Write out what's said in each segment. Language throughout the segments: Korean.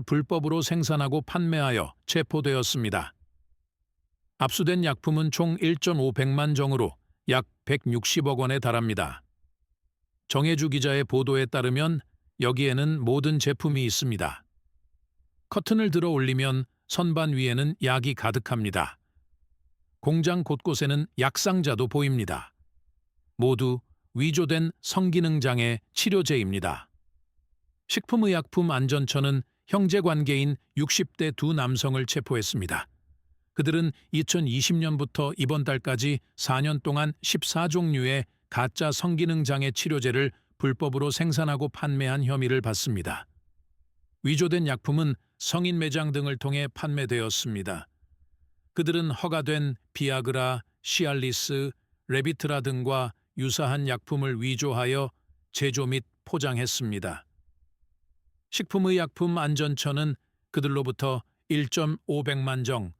불법으로 생산하고 판매하여 체포되었습니다. 압수된 약품은 총 1.500만 정으로 약 160억 원에 달합니다. 정혜주 기자의 보도에 따르면 여기에는 모든 제품이 있습니다. 커튼을 들어 올리면 선반 위에는 약이 가득합니다. 공장 곳곳에는 약상자도 보입니다. 모두 위조된 성기능장애 치료제입니다. 식품의약품 안전처는 형제 관계인 60대 두 남성을 체포했습니다. 그들은 2020년부터 이번 달까지 4년 동안 14종류의 가짜 성기능장애 치료제를 불법으로 생산하고 판매한 혐의를 받습니다. 위조된 약품은 성인 매장 등을 통해 판매되었습니다. 그들은 허가된 비아그라, 시알리스, 레비트라 등과 유사한 약품을 위조하여 제조 및 포장했습니다. 식품의약품 안전처는 그들로부터 1.500만 정,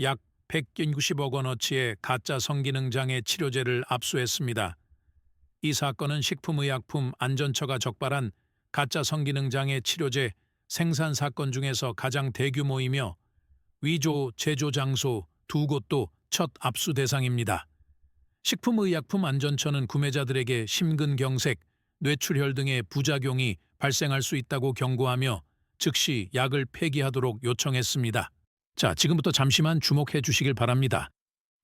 약 160억 원어치의 가짜 성기능장애 치료제를 압수했습니다. 이 사건은 식품의약품 안전처가 적발한 가짜 성기능장애 치료제 생산 사건 중에서 가장 대규모이며 위조 제조 장소 두 곳도 첫 압수 대상입니다. 식품의약품 안전처는 구매자들에게 심근경색, 뇌출혈 등의 부작용이 발생할 수 있다고 경고하며 즉시 약을 폐기하도록 요청했습니다. 자, 지금부터 잠시만 주목해 주시길 바랍니다.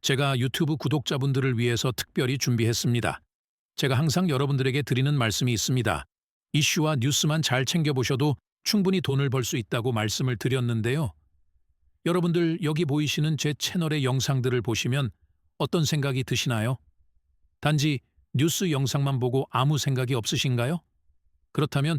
제가 유튜브 구독자분들을 위해서 특별히 준비했습니다. 제가 항상 여러분들에게 드리는 말씀이 있습니다. 이슈와 뉴스만 잘 챙겨보셔도 충분히 돈을 벌 수 있다고 말씀을 드렸는데요. 여러분들 여기 보이시는 제 채널의 영상들을 보시면 어떤 생각이 드시나요? 단지 뉴스 영상만 보고 아무 생각이 없으신가요? 그렇다면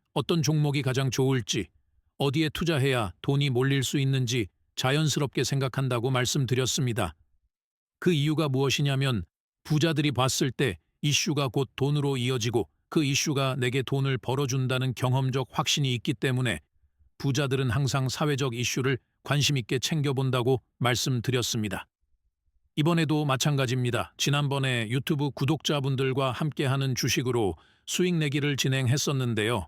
어떤 종목이 가장 좋을지, 어디에 투자해야 돈이 몰릴 수 있는지 자연스럽게 생각한다고 말씀드렸습니다. 그 이유가 무엇이냐면 부자들이 봤을 때 이슈가 곧 돈으로 이어지고 그 이슈가 내게 돈을 벌어준다는 경험적 확신이 있기 때문에 부자들은 항상 사회적 이슈를 관심 있게 챙겨본다고 말씀드렸습니다. 이번에도 마찬가지입니다. 지난번에 유튜브 구독자분들과 함께하는 주식으로 수익 내기를 진행했었는데요.